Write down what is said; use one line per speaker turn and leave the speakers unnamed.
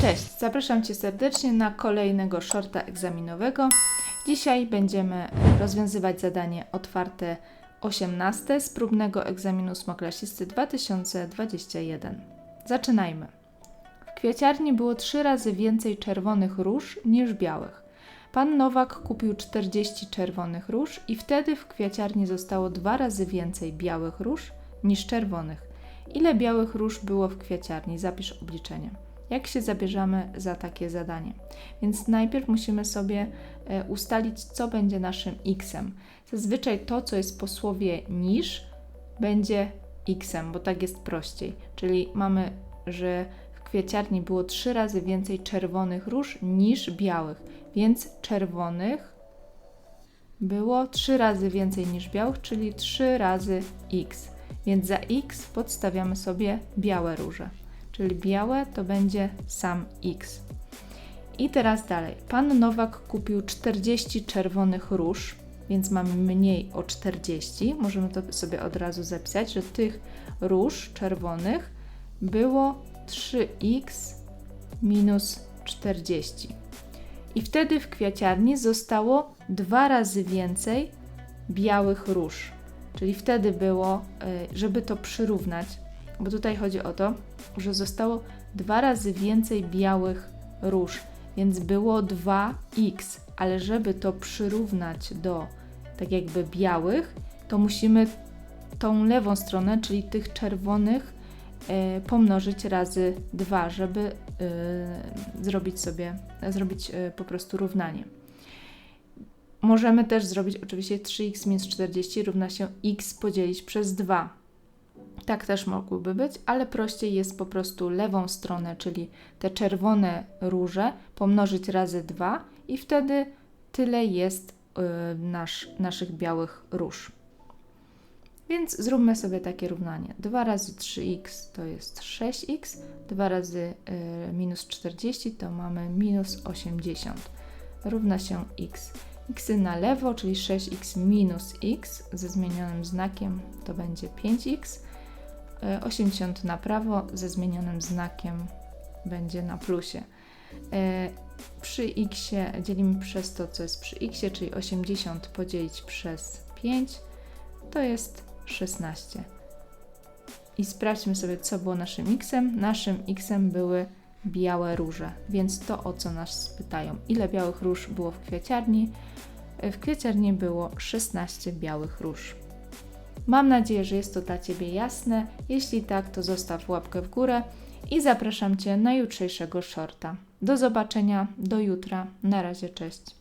Cześć, zapraszam Cię serdecznie na kolejnego shorta egzaminowego. Dzisiaj będziemy rozwiązywać zadanie otwarte 18 z próbnego egzaminu ósmoklasisty 2021. Zaczynajmy. W kwieciarni było trzy razy więcej czerwonych róż niż białych. Pan Nowak kupił 40 czerwonych róż i wtedy w kwieciarni zostało dwa razy więcej białych róż niż czerwonych. Ile białych róż było w kwieciarni? Zapisz obliczenie. Jak się zabierzemy za takie zadanie? Więc najpierw musimy sobie e, ustalić, co będzie naszym x-em. Zazwyczaj to, co jest po słowie niż, będzie x-em, bo tak jest prościej. Czyli mamy, że w kwieciarni było trzy razy więcej czerwonych róż niż białych, więc czerwonych było trzy razy więcej niż białych, czyli 3 razy x. Więc za x podstawiamy sobie białe róże, czyli białe to będzie sam x. I teraz dalej. Pan Nowak kupił 40 czerwonych róż, więc mamy mniej o 40. Możemy to sobie od razu zapisać, że tych róż czerwonych było 3x minus 40. I wtedy w kwiaciarni zostało dwa razy więcej białych róż. Czyli wtedy było, y, żeby to przyrównać, bo tutaj chodzi o to, że zostało dwa razy więcej białych róż, więc było 2x, ale żeby to przyrównać do tak jakby białych, to musimy tą lewą stronę, czyli tych czerwonych, y, pomnożyć razy 2, żeby y, zrobić sobie, zrobić y, po prostu równanie. Możemy też zrobić oczywiście 3x minus 40 równa się x podzielić przez 2. Tak też mogłoby być, ale prościej jest po prostu lewą stronę, czyli te czerwone róże, pomnożyć razy 2 i wtedy tyle jest y, nasz, naszych białych róż. Więc zróbmy sobie takie równanie. 2 razy 3x to jest 6x, 2 razy y, minus 40 to mamy minus 80 równa się x x na lewo, czyli 6x minus x ze zmienionym znakiem to będzie 5x. 80 na prawo ze zmienionym znakiem będzie na plusie. E, przy x dzielimy przez to, co jest przy x, czyli 80 podzielić przez 5 to jest 16. I sprawdźmy sobie, co było naszym x-em. Naszym x-em były białe róże, więc to o co nas pytają, ile białych róż było w kwieciarni. W kwieciarni było 16 białych róż. Mam nadzieję, że jest to dla Ciebie jasne. Jeśli tak, to zostaw łapkę w górę i zapraszam Cię na jutrzejszego shorta. Do zobaczenia, do jutra. Na razie, cześć.